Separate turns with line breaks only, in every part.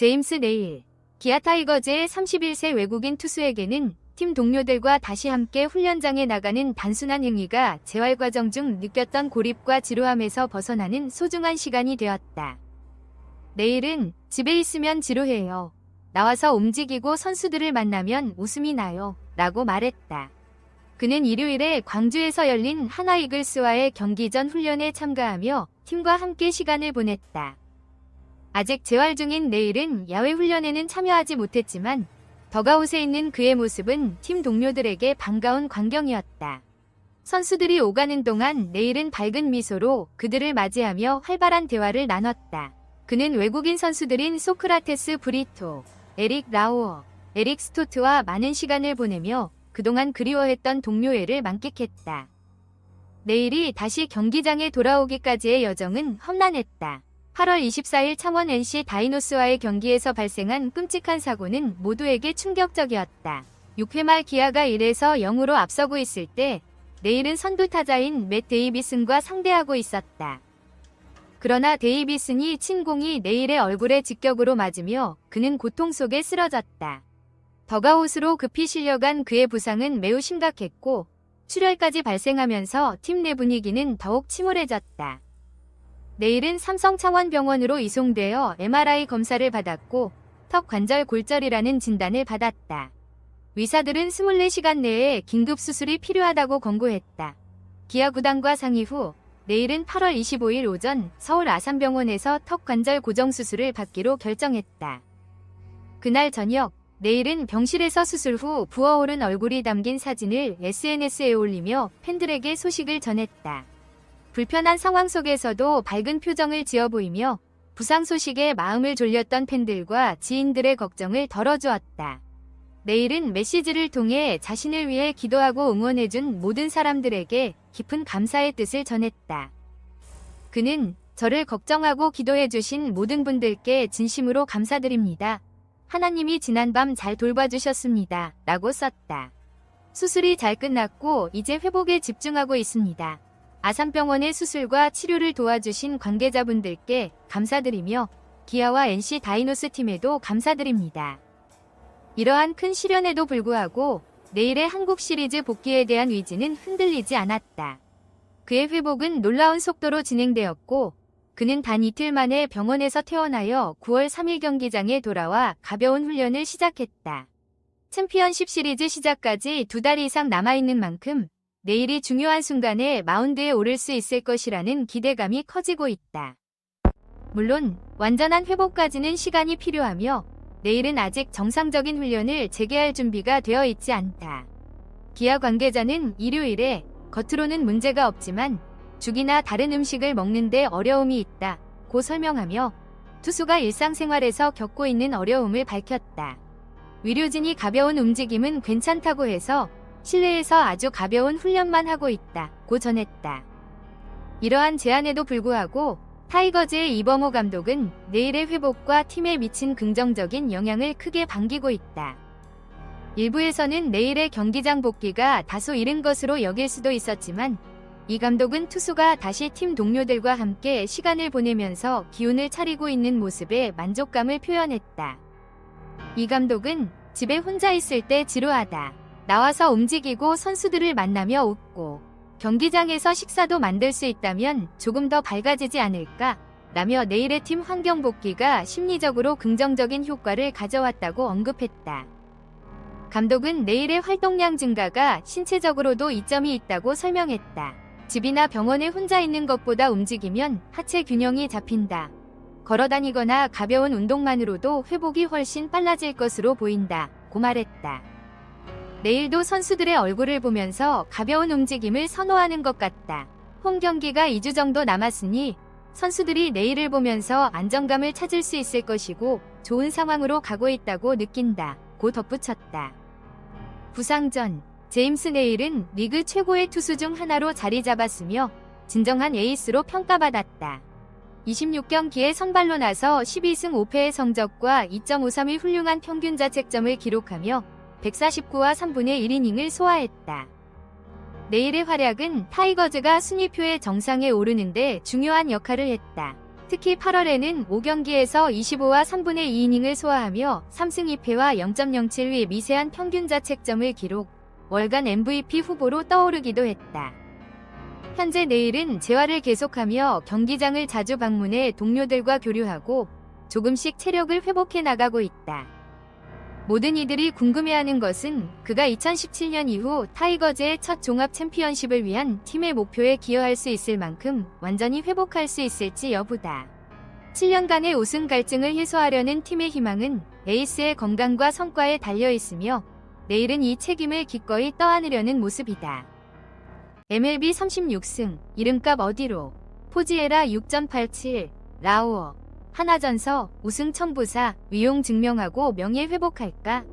제임스 네일. 기아 타이거즈의 31세 외국인 투수에게는 팀 동료들과 다시 함께 훈련장에 나가는 단순한 행위가 재활 과정 중 느꼈던 고립과 지루함에서 벗어나는 소중한 시간이 되었다. 내일은 집에 있으면 지루해요. 나와서 움직이고 선수들을 만나면 웃음이 나요. 라고 말했다. 그는 일요일에 광주에서 열린 하나 이글스와의 경기 전 훈련에 참가하며 팀과 함께 시간을 보냈다. 아직 재활 중인 내일은 야외 훈련에는 참여하지 못했지만 더가웃에 있는 그의 모습은 팀 동료들에게 반가운 광경이었다. 선수들이 오가는 동안 내일은 밝은 미소로 그들을 맞이하며 활발한 대화를 나눴다. 그는 외국인 선수들인 소크라테스 브리토, 에릭 라우어, 에릭 스토트와 많은 시간을 보내며 그동안 그리워했던 동료애를 만끽했다. 내일이 다시 경기장에 돌아오기까지의 여정은 험난했다. 8월 24일 창원 NC 다이노스와의 경기에서 발생한 끔찍한 사고는 모두에게 충격적이었다. 6회 말 기아가 1에서 0으로 앞서고 있을 때 내일은 선두 타자인 맷 데이비슨과 상대하고 있었다. 그러나 데이비슨이 친 공이 내일의 얼굴에 직격으로 맞으며 그는 고통 속에 쓰러졌다. 더가웃으로 급히 실려간 그의 부상은 매우 심각했고 출혈까지 발생하면서 팀 내 분위기는 더욱 침울해졌다. 내일은 삼성 창원병원으로 이송되어 MRI 검사를 받았고 턱 관절 골절이라는 진단을 받았다. 의사들은 24시간 내에 긴급 수술이 필요하다고 권고했다. 기아 구단과 상의 후 내일은 8월 25일 오전 서울 아산병원에서 턱 관절 고정 수술을 받기로 결정했다. 그날 저녁 내일은 병실에서 수술 후 부어오른 얼굴이 담긴 사진을 SNS에 올리며 팬들에게 소식을 전했다. 불편한 상황 속에서도 밝은 표정을 지어 보이며 부상 소식에 마음을 졸렸던 팬들과 지인들의 걱정을 덜어주었다. 내일은 메시지를 통해 자신을 위해 기도하고 응원해준 모든 사람들에게 깊은 감사의 뜻을 전했다. 그는 저를 걱정하고 기도해주신 모든 분들께 진심으로 감사드립니다. 하나님이 지난밤 잘 돌봐주셨습니다. 라고 썼다. 수술이 잘 끝났고 이제 회복에 집중하고 있습니다. 아산병원의 수술과 치료를 도와주신 관계자분들께 감사드리며 기아와 NC 다이노스 팀에도 감사드립니다. 이러한 큰 시련에도 불구하고 내일의 한국 시리즈 복귀에 대한 의지는 흔들리지 않았다. 그의 회복은 놀라운 속도로 진행되었고 그는 단 이틀 만에 병원에서 퇴원하여 9월 3일 경기장에 돌아와 가벼운 훈련을 시작했다. 챔피언십 시리즈 시작까지 두 달 이상 남아있는 만큼 내일이 중요한 순간에 마운드에 오를 수 있을 것이라는 기대감이 커지고 있다. 물론 완전한 회복까지는 시간이 필요하며 내일은 아직 정상적인 훈련을 재개할 준비가 되어 있지 않다. 기아 관계자는 일요일에 겉으로는 문제가 없지만 죽이나 다른 음식을 먹는데 어려움이 있다. 고 설명하며 투수가 일상생활에서 겪고 있는 어려움을 밝혔다. 의료진이 가벼운 움직임은 괜찮다고 해서 실내에서 아주 가벼운 훈련만 하고 있다. 고 전했다. 이러한 제안에도 불구하고 타이거즈의 이범호 감독은 내일의 회복과 팀에 미친 긍정적인 영향을 크게 반기고 있다. 일부에서는 내일의 경기장 복귀가 다소 이른 것으로 여길 수도 있었지만 이 감독은 투수가 다시 팀 동료들과 함께 시간을 보내면서 기운을 차리고 있는 모습에 만족감을 표현했다. 이 감독은 집에 혼자 있을 때 지루하다. 나와서 움직이고 선수들을 만나며 웃고 경기장에서 식사도 만들 수 있다면 조금 더 밝아지지 않을까? 라며 내일의 팀 환경 복귀가 심리적으로 긍정적인 효과를 가져왔다고 언급했다. 감독은 내일의 활동량 증가가 신체적으로도 이점이 있다고 설명했다. 집이나 병원에 혼자 있는 것보다 움직이면 하체 균형이 잡힌다. 걸어다니거나 가벼운 운동만으로도 회복이 훨씬 빨라질 것으로 보인다. 고 말했다. 내일도 선수들의 얼굴을 보면서 가벼운 움직임을 선호하는 것 같다. 홈 경기가 2주 정도 남았으니 선수들이 내일을 보면서 안정감을 찾을 수 있을 것이고 좋은 상황으로 가고 있다고 느낀다. 고 덧붙였다. 부상 전 제임스 네일은 리그 최고의 투수 중 하나로 자리 잡았으며 진정한 에이스로 평가받았다. 26경기에 선발로 나서 12승 5패의 성적과 2.53의 훌륭한 평균 자책점을 기록하며 149와 3분의 1이닝을 소화했다. 내일의 활약은 타이거즈가 순위표의 정상에 오르는데 중요한 역할을 했다. 특히 8월에는 5경기에서 25와 3분의 2이닝을 소화하며 3승 2패와 0.07의 미세한 평균 자책점을 기록, 월간 MVP 후보로 떠오르기도 했다. 현재 내일은 재활을 계속하며 경기장을 자주 방문해 동료들과 교류하고 조금씩 체력을 회복해 나가고 있다. 모든 이들이 궁금해하는 것은 그가 2017년 이후 타이거즈의 첫 종합 챔피언십을 위한 팀의 목표에 기여할 수 있을 만큼 완전히 회복할 수 있을지 여부다. 7년간의 우승 갈증을 해소하려는 팀의 희망은 에이스의 건강과 성과에 달려 있으며 내일은 이 책임을 기꺼이 떠안으려는 모습이다. MLB 36승, 이름값 어디로, 포지에라 6.87, 라오어, 하나전서, 우승 첨부사, 위용 증명하고 명예 회복할까?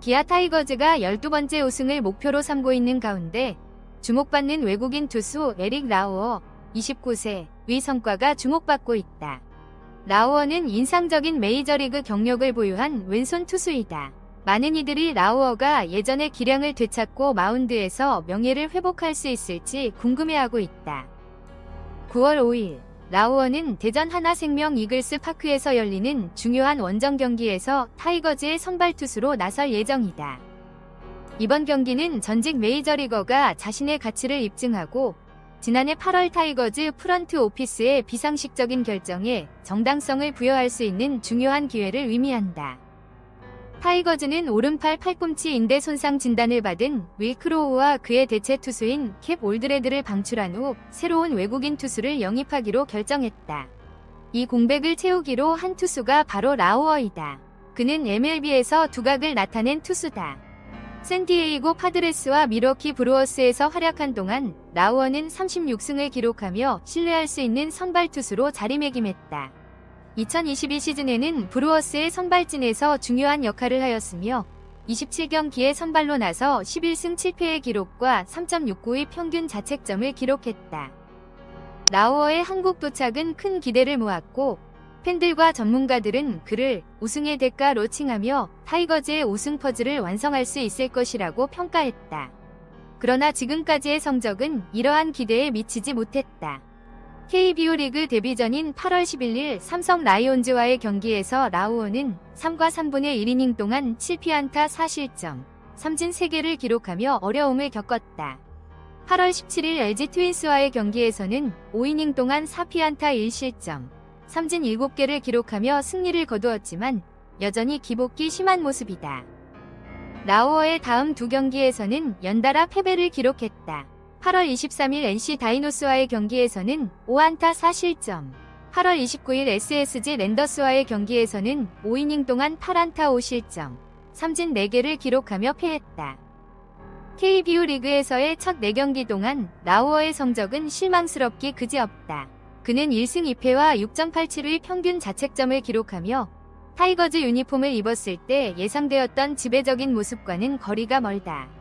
기아 타이거즈가 12번째 우승을 목표로 삼고 있는 가운데 주목받는 외국인 투수 에릭 라우어 29세 위 성과가 주목받고 있다. 라우어는 인상적인 메이저리그 경력을 보유한 왼손 투수이다. 많은 이들이 라우어가 예전의 기량을 되찾고 마운드에서 명예를 회복할 수 있을지 궁금해하고 있다. 9월 5일 라우어는 대전 하나생명 이글스 파크에서 열리는 중요한 원정 경기에서 타이거즈의 선발 투수로 나설 예정이다. 이번 경기는 전직 메이저리거가 자신의 가치를 입증하고 지난해 8월 타이거즈 프런트 오피스의 비상식적인 결정에 정당성을 부여할 수 있는 중요한 기회를 의미한다. 타이거즈는 오른팔 팔꿈치 인대 손상 진단을 받은 윌크로우와 그의 대체 투수인 캡 올드레드를 방출한 후 새로운 외국인 투수를 영입하기로 결정했다. 이 공백을 채우기로 한 투수가 바로 라우어이다. 그는 MLB에서 두각을 나타낸 투수다. 샌디에이고 파드레스와 미러키 브루어스에서 활약한 동안 라우어는 36승을 기록하며 신뢰할 수 있는 선발 투수로 자리매김했다. 2022 시즌에는 브루어스의 선발진에서 중요한 역할을 하였으며 27경기에 선발로 나서 11승 7패의 기록과 3.69의 평균 자책점을 기록했다. 라우어의 한국 도착은 큰 기대를 모았고 팬들과 전문가들은 그를 우승의 대가로 칭하며 타이거즈의 우승 퍼즐을 완성할 수 있을 것이라고 평가했다. 그러나 지금까지의 성적은 이러한 기대에 미치지 못했다. KBO 리그 데뷔 전인 8월 11일 삼성 라이온즈와의 경기에서 라우어는 3과 3분의 1이닝 동안 7피안타 4실점, 3진 3개를 기록하며 어려움을 겪었다. 8월 17일 LG 트윈스와의 경기에서는 5이닝 동안 4피안타 1실점, 3진 7개를 기록하며 승리를 거두었지만 여전히 기복기 심한 모습이다. 라우어의 다음 두 경기에서는 연달아 패배를 기록했다. 8월 23일 NC 다이노스와의 경기에서는 5안타 4실점, 8월 29일 SSG 랜더스와의 경기에서는 5이닝 동안 8안타 5실점, 3진 4개를 기록하며 패했다. KBO 리그에서의 첫 4경기 동안 라우어의 성적은 실망스럽기 그지없다. 그는 1승 2패와 6.87의 평균 자책점을 기록하며 타이거즈 유니폼을 입었을 때 예상되었던 지배적인 모습과는 거리가 멀다.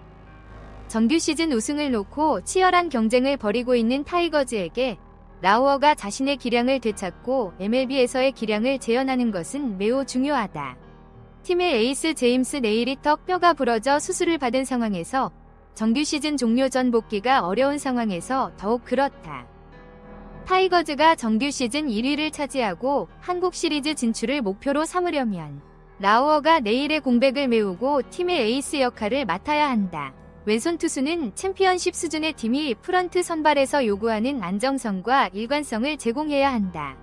정규 시즌 우승을 놓고 치열한 경쟁을 벌이고 있는 타이거즈에게 라우어가 자신의 기량을 되찾고 MLB에서의 기량을 재현하는 것은 매우 중요하다. 팀의 에이스 제임스 네일이 턱 뼈가 부러져 수술을 받은 상황에서 정규 시즌 종료 전 복귀가 어려운 상황에서 더욱 그렇다. 타이거즈가 정규 시즌 1위를 차지하고 한국 시리즈 진출을 목표로 삼으려면 라우어가 내일의 공백을 메우고 팀의 에이스 역할을 맡아야 한다. 왼손 투수는 챔피언십 수준의 팀이 프런트 선발에서 요구하는 안정성과 일관성을 제공해야 한다.